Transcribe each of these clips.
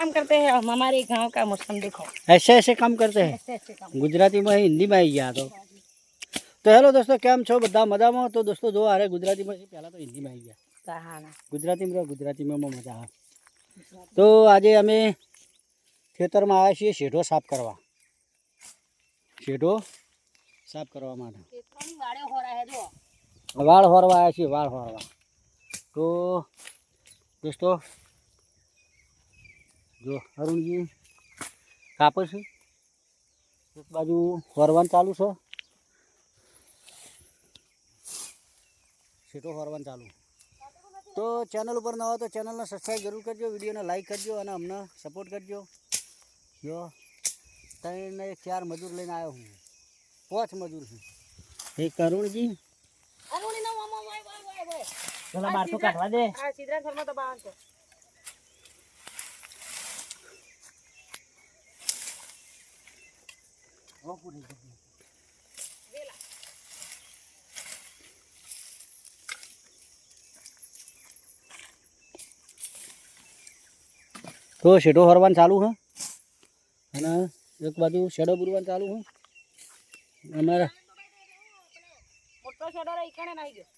काम करते हैं हम हमारे गांव का मौसम देखो ऐसे ऐसे काम करते हैं ऐसे ऐसे काम ગુજરાતીમાં હિન્દીમાં આવી ગયા તો તો હેલો દોસ્તો કેમ છો બધા મજામાં તો દોસ્તો જો અરે ગુજરાતીમાં છે પહેલાં તો હિન્દીમાં આવી ગયા કહાના ગુજરાતીમાં તો ગુજરાતીમાં મજા આવે તો આજે અમે ખેતરમાં આવ્યા છીએ શેઢો સાફ કરવા શેઢો સાફ કરવા માટે ખેતરોની વાડે હો રહે જો વાળ હોરવા આવ્યા છીએ વાળ હોરવા તો દોસ્તો જો અરુણજી કાપે છે? એક બાજુ હોરવાનું ચાલુ છે. સીટો હોરવાનું ચાલુ. તો ચેનલ ઉપર ન હોય તો ચેનલને સબસ્ક્રાઈબ જરૂર કરજો વિડીયોને લાઈક કરજો અને અમને સપોર્ટ કરજો. જો ત્રણ એક ચાર મજૂર લઈને આવ્યો હું. પાંચ મજૂર છું. એક અરુણજી. અરુણી નો મામા વાય વાય વાય વાય. પેલા બાર તો કાઢવા દે. આ સિદ્ધરાજ શર્મા તો બાવન છે. વેલા તો શેડો હરવાનું ચાલુ છે અને એક બાજુ શેડો પૂરવાનું ચાલુ હું? અમારા મોટો શેડો રે ઈકણે નાઈ ગયો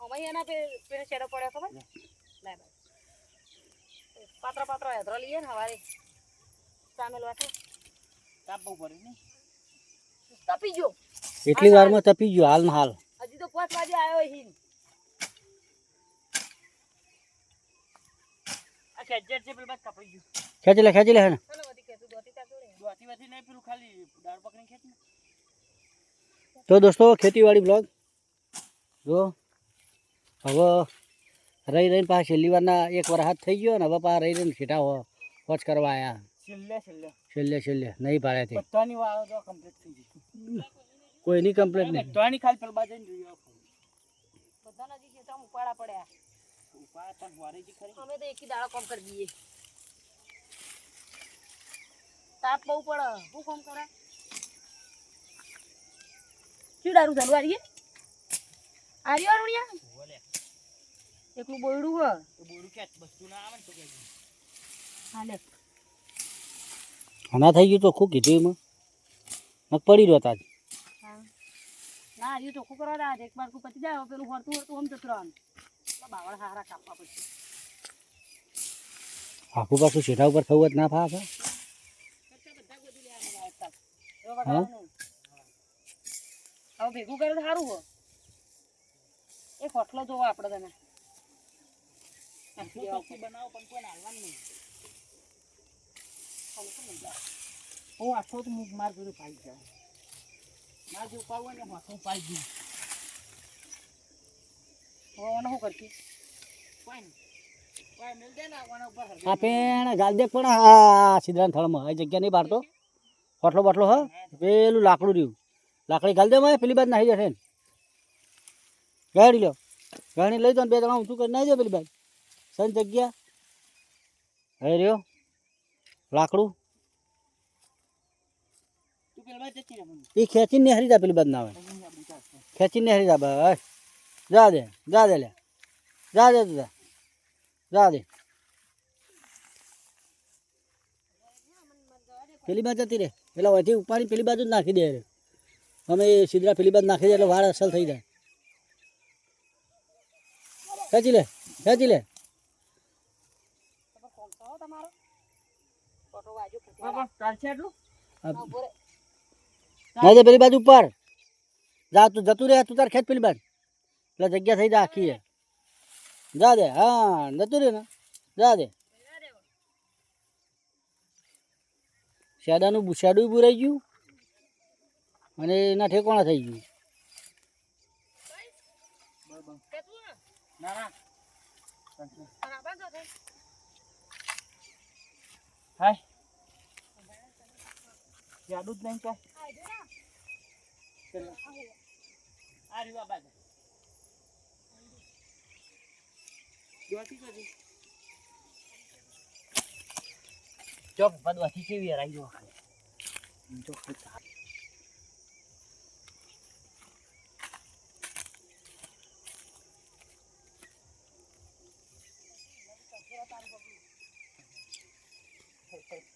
અમાય એના પે પેલે શેડો પડ્યો ખબર ભાઈ પાત્ર પાત્ર હેદરો લઈએ ને હવારે. સામેલ વાટે કાપવું પડે ને? તપી ગયો. એટલી વારમાં તપી ગયો હાલમાં હાલ. હજી તો પાંચ વાગે આવ્યો હિન ખેંચી લે ખેંચી લે હે ને તા દોસ્તો ખેતીવાડી બ્લોગ જો હવે રહી રહીને પાછા છેલ્લી વારના એક વાર હાથ થઈ ગયો ને હવે પાછા રહી રહીને હો પોચ કરવા આવ્યા છેલ્લે છેલ્લે. છેલ્લે છેલ્લે. નહીં પાડે થઈ બધાની વાળો તો કમ્પ્લીટ થઈ ગઈ. કોઈની કમ્પ્લીટ નહીં. બધાની ખાલી પેલા બાજુ જોઈએ બધા નજીક ખેતરમાં ઉપાડા પડ્યા. ઉપાડા પણ વારી જી ખરી. અમે તો એકી દાડો કામ કરી દઈએ. તાપ બહુ પડે. શું કામ કરે? શું દારૂ ચાલુ આરીએ? આર્યો અરુણિયા? બોલે. એકલું બોયડું હ. બોયડું કે વસ્તુ ના આવે ને તો કે હાલે હમણાં થઈ ગયું ચોખ્ખું કીધું એમાં. નક પડી રહ્યો તાજ. હા. ના આર્યું ચોખ્ખું કરવા દે એક બાર પતી જાય પેલું ફરતું હતું આમ જતું રહેવાનું. બાવળ હારા કાપવા પછી આખું પાછું છેટા ઉપર થવું જ ના ફા હા? હવે ભેગું કરે તો સારું હો. એક હોટલો જોવો આપણે તને. બનાવો પણ કોઈ હાલવાનું નહીં. હું આખો તો મૂક, માર જોડે પાઈ જાય. માર જો પાવું ને હાથો પાઈ ગયું હવે શું કરતી? હ. પેલું લાકડું રહ્યું. લાકડી ગાલ દે પેલી બાદ નાહી જશે ગાડી લ્યો ગાડી લઈ દો બે જણા ઊંચું કરી નાહી દો પેલી બાજ. સન જગ્યા. હવે રહ્યો. લાકડું? એ ખેંચી ખેંચીને નિહારી જા પેલી બાદ ના આવે ખેંચીને હરી જા બસ જા દે જા દે લે. જા દે તું જા. દે. પેલી બાજુ જતી રે એટલે અહીંથી ઉપાડી પેલી બાજુ જ નાખી દે રે. અમે એ સીધરા પેલી બાજુ નાખી દે એટલે વાળ અસલ થઈ જાય. ખેંચી લે ખેંચી લે. તમારો? ચાલશે એટલું? દે પેલી બાજુ ઉપર. જા તું જતું રે તું તાર ખેત પેલી બાજુ એટલે જગ્યા થઈ જાય આખી એ. જા દે હા જતું રે ને. જા દે. શેડાનું શેડું બુરાઈ ગયું અને એના ઠેકોણા થઈ ગયું. ને હાય. જાડું જ નહીં કાંઈ? આ રીવા બાદ ચોક પડવાથી કેવી રાઈ જો ચોક પડતા Hey, hey.